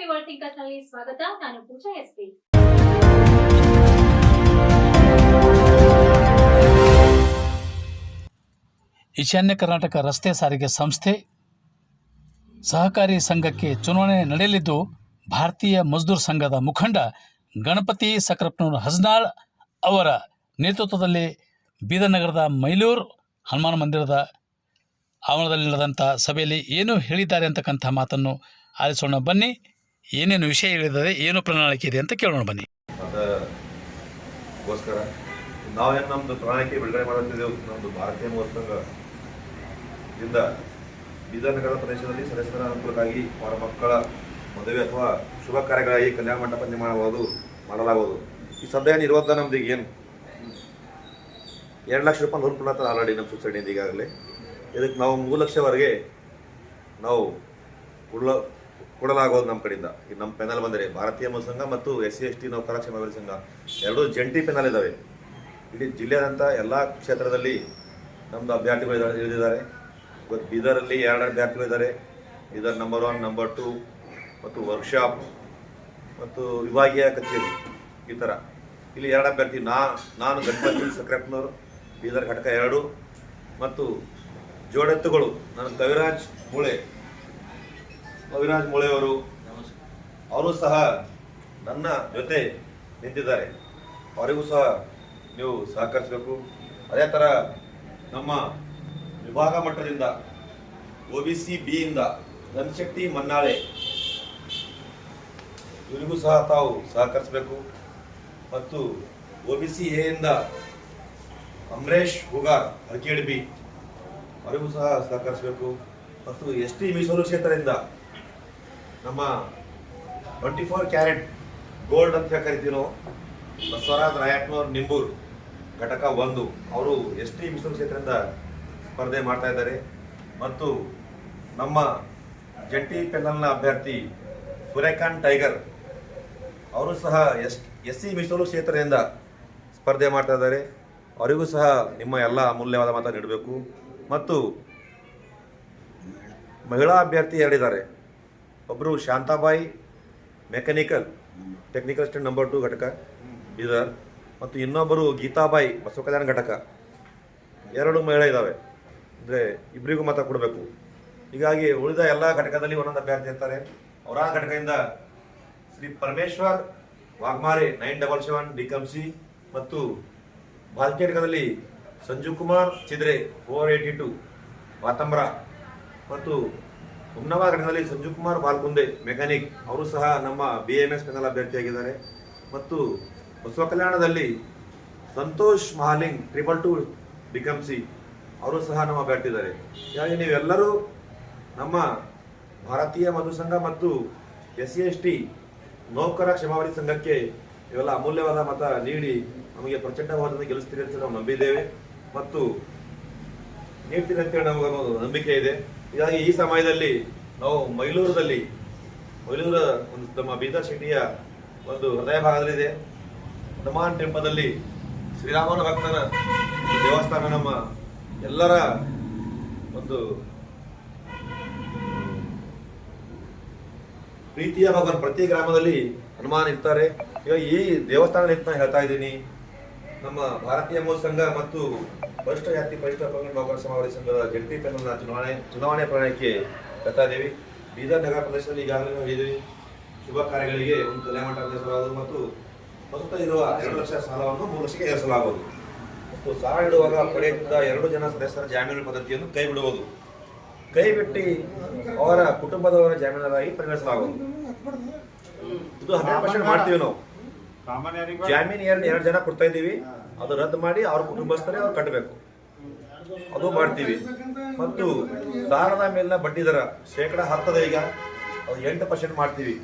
ಸ್ವಾಗತ. ನಾನು ಪೂಜಾ ಎಸ್ಪಿ. ಈಶಾನ್ಯ ಕರ್ನಾಟಕ ರಸ್ತೆ ಸಾರಿಗೆ ಸಂಸ್ಥೆ ಸಹಕಾರಿ ಸಂಘಕ್ಕೆ ಚುನಾವಣೆ ನಡೆಯಲಿದ್ದು, ಭಾರತೀಯ ಮಜ್ದೂರ್ ಸಂಘದ ಮುಖಂಡ ಗಣಪತಿ ಸಕ್ರಪ್ಪನೂರು ಹಜ್ನಾಳ್ ಅವರ ನೇತೃತ್ವದಲ್ಲಿ ಬೀದರ್ನಗರದ ಮೈಲೂರು ಹನುಮಾನ ಮಂದಿರದ ಆವರಣದಲ್ಲಿ ನಡೆದಂಥ ಸಭೆಯಲ್ಲಿ ಏನು ಹೇಳಿದ್ದಾರೆ ಅಂತಕ್ಕಂಥ ಮಾತನ್ನು ಆಲಿಸೋಣ. ಬನ್ನಿ ಏನೇನು ವಿಷಯ ಹೇಳಿದ್ದಾರೆ ಏನು ಪ್ರಣಾಳಿಕೆ ಇದೆ ಅಂತ ಕೇಳೋಣ ಬನ್ನಿ. ಅದಕ್ಕೋಸ್ಕರ ನಾವೇನು ನಮ್ಮದು ಪ್ರಣಾಳಿಕೆ ಬಿಡುಗಡೆ ಮಾಡುತ್ತಿದ್ದೆವು ನಮ್ಮದು ಭಾರತೀಯ ಮಹೋತ್ಸವದಿಂದ ಬೀದರ್ ನಗರ ಪ್ರದೇಶದಲ್ಲಿ ಸದಸ್ಯರ ಅನುಕೂಲಕ್ಕಾಗಿ ಅವರ ಮಕ್ಕಳ ಮದುವೆ ಅಥವಾ ಶುಭ ಕಾರ್ಯಗಳಾಗಿ ಕಲ್ಯಾಣ ಮಂಟಪ ನಿರ್ಮಾಣವಾಗುವುದು ಮಾಡಲಾಗುವುದು. ಈ ಸದ್ಯ ನಿರ್ವಹಣೆ ನಮ್ದು ಏನು? ಎರಡು ಲಕ್ಷ ರೂಪಾಯಿ ಲೋನ್ ಕೊಡತ್ತ ಆಲ್ರೆಡಿ ನಮ್ಮ ಸೊಸೈಟಿಯಿಂದ ಈಗಾಗಲೇ. ಇದಕ್ಕೆ ನಾವು ಮೂರು ಲಕ್ಷವರೆಗೆ ನಾವು ಕೊಡಲ ಕೊಡಲಾಗೋದು ನಮ್ಮ ಕಡೆಯಿಂದ. ನಮ್ಮ ಪೆನಲ್ ಬಂದರೆ ಭಾರತೀಯ ಮಹಾ ಸಂಘ ಮತ್ತು ಎಸ್ ಸಿ ಎಸ್ ಟಿ ನೌಕರ ಕ್ಷೇಮಾಭಿವೃದ್ಧಿ ಸಂಘ. ಎರಡೂ ಜಂಟಿ ಪೆನಲ್ ಇದ್ದಾವೆ ಇಡೀ ಜಿಲ್ಲೆಯಾದಂಥ ಎಲ್ಲ ಕ್ಷೇತ್ರದಲ್ಲಿ ನಮ್ಮದು ಅಭ್ಯರ್ಥಿಗಳು ಇಳಿದಿದ್ದಾರೆ. ಇವತ್ತು ಬೀದರಲ್ಲಿ ಎರಡು ಅಭ್ಯರ್ಥಿಗಳಿದ್ದಾರೆ Bidar number one number two ಮತ್ತು ವರ್ಕ್ಶಾಪ್ ಮತ್ತು ವಿಭಾಗೀಯ ಕಚೇರಿ ಈ ಥರ ಇಲ್ಲಿ ಎರಡು ಅಭ್ಯರ್ಥಿ ನಾ ನಾನು ಗಣಪತಿ ಸಕ್ರೆಪ್ನವರು ಬೀದರ್ ಘಟಕ ಎರಡು ಮತ್ತು ಜೋಡೆತ್ತುಗಳು ನಾನು ಕವಿರಾಜ್ ಮೂಳೆ. ಕವಿರಾಜ್ ಮೊಳೆಯವರು ಅವರು ಸಹ ನನ್ನ ಜೊತೆ ನಿಂತಿದ್ದಾರೆ. ಅವರಿಗೂ ಸಹ ನೀವು ಸಹಕರಿಸಬೇಕು. ಅದೇ ಥರ ನಮ್ಮ ವಿಭಾಗ ಮಟ್ಟದಿಂದ ಒ ಬಿ ಸಿ ಬಿಯಿಂದ ಧನಶಕ್ತಿ ಮನ್ನಾಳೆ ಇವರಿಗೂ ಸಹ ತಾವು ಸಹಕರಿಸಬೇಕು. ಮತ್ತು ಒ ಬಿ ಸಿ ಎಯಿಂದ ಅಮರೇಶ್ ಹುಗಾರ್ ಹರಕೇಡ್ ಬಿ ಅವರಿಗೂ ಸಹ ಸಹಕರಿಸಬೇಕು. ಮತ್ತು ಎಸ್ ಟಿ ಮೀಸಲು ಕ್ಷೇತ್ರದಿಂದ ನಮ್ಮ ಟ್ವೆಂಟಿ ಫೋರ್ ಕ್ಯಾರೆಟ್ ಗೋಲ್ಡ್ ಅಂತ ಕರಿತೀವಿ ಬಸವರಾಜ್ ರಾಯಟ್ನವ್ರ ನಿಂಬೂರ್ ಘಟಕ ಒಂದು. ಅವರು ಎಸ್ ಟಿ ಮಿಶ್ರ ಕ್ಷೇತ್ರದಿಂದ ಸ್ಪರ್ಧೆ ಮಾಡ್ತಾ ಇದ್ದಾರೆ. ಮತ್ತು ನಮ್ಮ ಜಂಟಿ ಪೆನಲ್ನ ಅಭ್ಯರ್ಥಿ ಸುರೇಖಾನ್ ಟೈಗರ್, ಅವರು ಸಹ ಎಸ್ ಎಸ್ ಸಿ ಮೀಸಲು ಕ್ಷೇತ್ರದಿಂದ ಸ್ಪರ್ಧೆ ಮಾಡ್ತಾ ಇದ್ದಾರೆ. ಅವರಿಗೂ ಸಹ ನಿಮ್ಮ ಎಲ್ಲ ಅಮೂಲ್ಯವಾದ ಮಾತನ್ನು ನೀಡಬೇಕು. ಮತ್ತು ಮಹಿಳಾ ಅಭ್ಯರ್ಥಿ ಎರಡಿದ್ದಾರೆ. ಒಬ್ಬರು Shantabai, mechanical technical stand number two ಘಟಕ, ಬೀದರ್, ಮತ್ತು ಇನ್ನೊಬ್ಬರು ಗೀತಾಬಾಯಿ, ಬಸವ ಕಲ್ಯಾಣ ಘಟಕ. ಎರಡು ಮಹಿಳೆ ಇದ್ದಾವೆ ಅಂದರೆ ಇಬ್ಬರಿಗೂ ಮತ ಕೊಡಬೇಕು. ಹೀಗಾಗಿ ಉಳಿದ ಎಲ್ಲ ಘಟಕದಲ್ಲಿ ಒಂದೊಂದು ಅಭ್ಯರ್ಥಿ ಇರ್ತಾರೆ. ಅವರ ಘಟಕದಿಂದ Shri Parameshwar, Wagmare nine double seven ಡಿಕಂಸಿ ಮತ್ತು ಬಾಲ್ಕಿ ಘಟಕದಲ್ಲಿ Sanjeev Kumar Chidre four eighty two ವಾತಂಬ್ರ. ಮತ್ತು ಹುಮ್ನವ ಘಟಕದಲ್ಲಿ ಸಂಜೀವ್ ಕುಮಾರ್ ಬಾಲ್ಕುಂದೆ ಮೆಕ್ಯಾನಿಕ್ ಅವರು ಸಹ ನಮ್ಮ ಬಿ ಎಂ ಎಸ್ ಪೆನಲ್ ಅಭ್ಯರ್ಥಿಯಾಗಿದ್ದಾರೆ. ಮತ್ತು Basava ಕಲ್ಯಾಣದಲ್ಲಿ Santosh Mahaling triple two C ಅವರು ಸಹ ನಮ್ಮ ಅಭ್ಯರ್ಥಿ ಇದ್ದಾರೆ ಹೀಗಾಗಿ ನೀವೆಲ್ಲರೂ ನಮ್ಮ ಭಾರತೀಯ ಮಧು ಸಂಘ ಮತ್ತು ಎಸ್ ಸಿ ಎಸ್ ಟಿ ನೌಕರ ಕ್ಷಮಾವಳಿ ಸಂಘಕ್ಕೆ ಇವೆಲ್ಲ ಅಮೂಲ್ಯವಾದ ಮತ ನೀಡಿ ನಮಗೆ ಪ್ರಚಂಡವಾದ ಗೆಲ್ಲಿಸ್ತೀರಿ ಅಂತ ನಾವು ನಂಬಿದ್ದೇವೆ. ಮತ್ತು ನೀಡ್ತೀರಿ ಅಂತೇಳಿ ನಮಗೆ ನಂಬಿಕೆ ಇದೆ. ಹೀಗಾಗಿ ಈ ಸಮಯದಲ್ಲಿ ನಾವು ಮೈಲೂರದಲ್ಲಿ, ಮೈಲೂರ ಒಂದು ನಮ್ಮ ಬೀದರ್ ಸಿಟಿಯ ಒಂದು ಹೃದಯ ಭಾಗದಲ್ಲಿದೆ. ಹನುಮಾನ್ ಟೆಂಪದಲ್ಲಿ ಶ್ರೀರಾಮನ ಭಕ್ತನ ದೇವಸ್ಥಾನ ನಮ್ಮ ಎಲ್ಲರ ಒಂದು ಪ್ರೀತಿಯ ಭಗವಾನ್ ಪ್ರತಿ ಗ್ರಾಮದಲ್ಲಿ ಹನುಮಾನ್ ಇರ್ತಾರೆ. ಈಗ ಈ ದೇವಸ್ಥಾನ ಹೇಳ್ತಾ ಇದ್ದೀನಿ. ನಮ್ಮ ಭಾರತೀಯ ಮೂಲ ಸಂಘ ಮತ್ತು ವರಿಷ್ಠ ಜಾತಿ ಪರಿಷ್ಠ ಪಂಗಡ ನೌಕರ ಸಮಾವೇಶ ಸಂಘದ ಜಂಟಿ ಪ್ಯಾನಲ್ನ ಚುನಾವಣೆ ಚುನಾವಣೆ ಪ್ರಣಾಳಿಕೆ ಇದ್ದೀವಿ ಬೀದರ್ ನಗರ ಪ್ರದೇಶದಲ್ಲಿ ಈಗಾಗಲೇ ನಾವು ಇದ್ದೀವಿ. ಶುಭ ಕಾರ್ಯಗಳಿಗೆ ಒಂದು ಮಂಟಪ ನಡೆಸಲಾಗುವುದು ಮತ್ತು ಪ್ರಸ್ತುತ ಇರುವ ಎರಡು ಲಕ್ಷ ಸಾಲವನ್ನು ಮೂರು ಲಕ್ಷಕ್ಕೆ ಏರಿಸಲಾಗುವುದು. ಮತ್ತು ಸಾಲ ನೀಡುವಾಗ ಪಡೆಯುತ್ತಿದ್ದ ಎರಡು ಜನ ಸದಸ್ಯರ ಜಾಮೀನು ಪದ್ಧತಿಯನ್ನು ಕೈ ಬಿಡುವುದು ಕೈ ಬಿಟ್ಟು ಅವರ ಕುಟುಂಬದವರ ಜಾಮೀನರಾಗಿ ಪರಿಗಣಿಸಲಾಗುವುದು. ಇದು ಹಂಡ್ರೆಡ್ ಪರ್ಸೆಂಟ್ ಮಾಡ್ತೀವಿ ನಾವು. ಜಾಮೀನು ಎರಡು ಎರಡು ಜನ ಕೊಡ್ತಾ ಇದ್ದೀವಿ. ಅದು ರದ್ದು ಮಾಡಿ ಅವ್ರ ಕುಟುಂಬಸ್ಥರೇ ಅವ್ರು ಕಟ್ಟಬೇಕು. ಅದು ಮಾಡ್ತೀವಿ. ಮತ್ತು ಸಾಲದ ಮೇಲಿನ ಬಡ್ಡಿ ದರ ಶೇಕಡ ಹತ್ತದ ಈಗ. ಅದು ಎಂಟು ಪರ್ಸೆಂಟ್ ಮಾಡ್ತೀವಿ.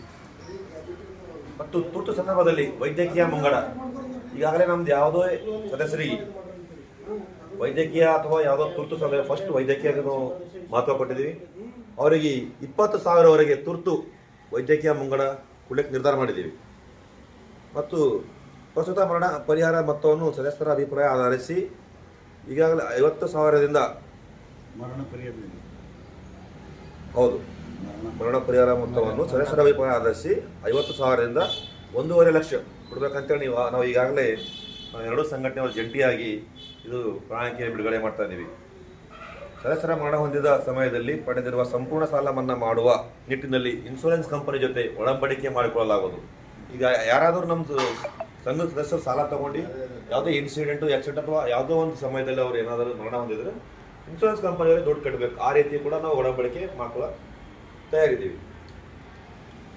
ಮತ್ತು ತುರ್ತು ಸಂದರ್ಭದಲ್ಲಿ ವೈದ್ಯಕೀಯ ಮುಂಗಡ. ಈಗಾಗಲೇ ನಮ್ದು ಯಾವುದೋ ಸದಸ್ಯರಿಗೆ ವೈದ್ಯಕೀಯ ಅಥವಾ ಯಾವುದೋ ತುರ್ತು ಸಂದರ್ಭ ಫಸ್ಟ್ ವೈದ್ಯಕೀಯ ಮಹತ್ವ ಕೊಟ್ಟಿದ್ದೀವಿ. ಅವರಿಗೆ ಇಪ್ಪತ್ತು ಸಾವಿರವರೆಗೆ ತುರ್ತು ವೈದ್ಯಕೀಯ ಮುಂಗಡ ಕೊಡ್ಲಿಕ್ಕೆ ನಿರ್ಧಾರ ಮಾಡಿದ್ದೀವಿ. ಮತ್ತು ಪ್ರಸ್ತುತ ಮರಣ ಪರಿಹಾರ ಮೊತ್ತವನ್ನು ಸದಸ್ಯರ ಅಭಿಪ್ರಾಯ ಆಧರಿಸಿ ಈಗಾಗಲೇ ಐವತ್ತು ಸಾವಿರದಿಂದ ಮರಣ ಪರಿಹಾರ ಹೌದು. ಮರಣ ಪರಿಹಾರ ಮೊತ್ತವನ್ನು ಸದಸ್ಯರ ಅಭಿಪ್ರಾಯ ಆಧರಿಸಿ ಐವತ್ತು ಸಾವಿರದಿಂದ ಒಂದೂವರೆ ಲಕ್ಷ ಕೊಡ್ಬೇಕಂತೇಳಿ ನೀವು ನಾವು ಈಗಾಗಲೇ ಎರಡೂ ಸಂಘಟನೆಯವರು ಜಂಟಿಯಾಗಿ ಇದು ಪ್ರಣಾಳಿಕೆ ಬಿಡುಗಡೆ ಮಾಡ್ತಾ ಇದ್ದೀವಿ. ಸದಸ್ಯರ ಮರಣ ಹೊಂದಿದ ಸಮಯದಲ್ಲಿ ಪಡೆದಿರುವ ಸಂಪೂರ್ಣ ಸಾಲ ಮನ್ನಾ ಮಾಡುವ ನಿಟ್ಟಿನಲ್ಲಿ ಇನ್ಶೂರೆನ್ಸ್ ಕಂಪನಿ ಜೊತೆ ಒಡಂಬಡಿಕೆ ಮಾಡಿಕೊಳ್ಳಲಾಗುವುದು. ಈಗ ಯಾರಾದರೂ ನಮ್ಮ ಸಂಘದ ಸದಸ್ಯರು ಸಾಲ ತಗೊಂಡು ಯಾವುದೇ ಇನ್ಸಿಡೆಂಟು ಆಕ್ಸಿಡೆಂಟ್ ಅಥವಾ ಯಾವುದೋ ಒಂದು ಸಮಯದಲ್ಲಿ ಅವ್ರು ಏನಾದರೂ ಮರಣ ಹೊಂದಿದ್ರೆ ಇನ್ಶೂರೆನ್ಸ್ ಕಂಪನಿಯವರಿಗೆ ದುಡ್ಡು ಕಟ್ಟಬೇಕು ಆ ರೀತಿ ಕೂಡ ನಾವು ಒಡಂಬಡಿಕೆ ಮಾಡ್ಕೊಳ್ಳೋ ತಯಾರಿದ್ದೀವಿ.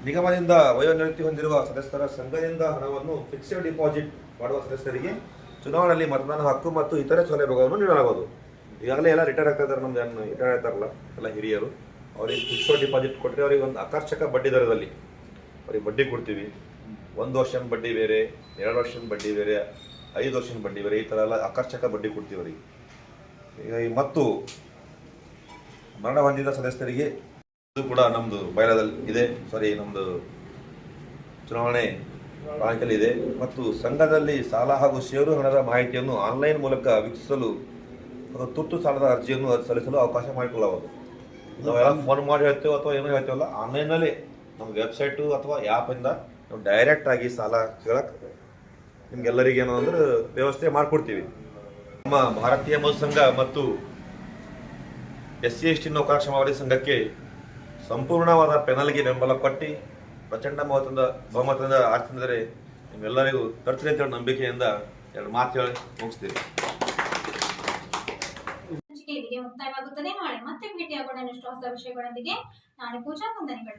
ನಿಗಮದಿಂದ ವಯೋನಿವೃತ್ತಿ ಹೊಂದಿರುವ ಸದಸ್ಯರ ಸಂಘದಿಂದ ಹಣವನ್ನು ಫಿಕ್ಸ್ಡ್ ಡಿಪಾಸಿಟ್ ಮಾಡುವ ಸದಸ್ಯರಿಗೆ ಚುನಾವಣೆಯಲ್ಲಿ ಮತದಾನ ಹಕ್ಕು ಮತ್ತು ಇತರೆ ಸೌಲಭ್ಯಗಳನ್ನು ನೀಡಲಾಗುವುದು. ಈಗಾಗಲೇ ಎಲ್ಲ ರಿಟೈರ್ ಆಗ್ತಾ ಇದ್ದಾರೆ ನಮ್ದು ಏನು ರಿಟೈರ್ ಆಗ್ತಾರಲ್ಲ ಎಲ್ಲ ಹಿರಿಯರು. ಅವರಿಗೆ ಫಿಕ್ಸ್ಡ್ ಡಿಪಾಸಿಟ್ ಕೊಟ್ಟರೆ ಅವರಿಗೆ ಒಂದು ಆಕರ್ಷಕ ಬಡ್ಡಿ ದರದಲ್ಲಿ. ಅವ್ರಿಗೆ ಬಡ್ಡಿ ಕೊಡ್ತೀವಿ. ಒಂದು ವರ್ಷದ ಬಡ್ಡಿ ಬೇರೆ, ಎರಡು ವರ್ಷದ ಬಡ್ಡಿ ಬೇರೆ, ಐದು ವರ್ಷದ ಬಡ್ಡಿ ಬೇರೆ, ಈ ಥರ ಎಲ್ಲ ಆಕರ್ಷಕ ಬಡ್ಡಿ ಕೊಡ್ತೀವಿ ಅವರಿಗೆ ಈಗ ಮತ್ತು ಮರಣ ಹೊಂದಿದ ಸದಸ್ಯರಿಗೆ ಇದು ಕೂಡ ನಮ್ಮದು ಬಯಲದಲ್ಲಿ ಇದೆ. ಸಾರಿ ನಮ್ಮದು ಚುನಾವಣೆ ಬ್ಯಾಂಕಲ್ಲಿ ಇದೆ. ಮತ್ತು ಸಂಘದಲ್ಲಿ ಸಾಲ ಹಾಗೂ ಷೇರು ಹಣದ ಮಾಹಿತಿಯನ್ನು ಆನ್ಲೈನ್ ಮೂಲಕ ವೀಕ್ಷಿಸಲು ತುರ್ತು ಸಾಲದ ಅರ್ಜಿಯನ್ನು ಸಲ್ಲಿಸಲು ಅವಕಾಶ ಮಾಡಿಕೊಳ್ಳಬಹುದು. ನಾವೆಲ್ಲ ಫೋನ್ ಮಾಡಿ ಹೇಳ್ತೇವೆ ಅಥವಾ ಏನೋ ಹೇಳ್ತೇವಲ್ಲ ಆನ್ಲೈನಲ್ಲಿ ನಮ್ಮ ವೆಬ್ಸೈಟು ಅಥವಾ ಆ್ಯಪಿಂದ ನಾವು ಡೈರೆಕ್ಟ್ ಆಗಿ ಸಾಲ ಕೇಳಕ್ಕೆ ನಿಮ್ಗೆಲ್ಲರಿಗೆ ಏನೋ ಅಂದ್ರೆ ವ್ಯವಸ್ಥೆ ಮಾಡಿಕೊಡ್ತೀವಿ. ನಮ್ಮ ಭಾರತೀಯ ಮಧು ಸಂಘ ಮತ್ತು ಎಸ್ ಸಿ ಎಸ್ ಟಿ ನೌಕರಕ್ಷಮಾವಧಿ ಸಂಘಕ್ಕೆ ಸಂಪೂರ್ಣವಾದ ಪೆನಲ್ಗೆ ಬೆಂಬಲ ಕೊಟ್ಟು ಪ್ರಚಂಡ ಮಹತ್ವದ ಬಹುಮತದಿಂದ ಆರ್ತಿಸಿದರೆ ನಿಮ್ಮೆಲ್ಲರಿಗೂ ತರ್ತೀನಿ ಅಂತ ಹೇಳಿ ನಂಬಿಕೆಯಿಂದ ಎರಡು ಮಾತು ಹೇಳಿ ಮುಗಿಸ್ತೀವಿ. ಮುಕ್ತಾಯವಾಗುತ್ತದೆ. ನಾಳೆ ಮತ್ತೆ ಭೇಟಿಯಾಗೋಣ. ಇಷ್ಟು ಹೊಸ ವಿಷಯಗಳೊಂದಿಗೆ ನಾಳೆ ಪೂಜಾ ವಂದನೆಗಳು.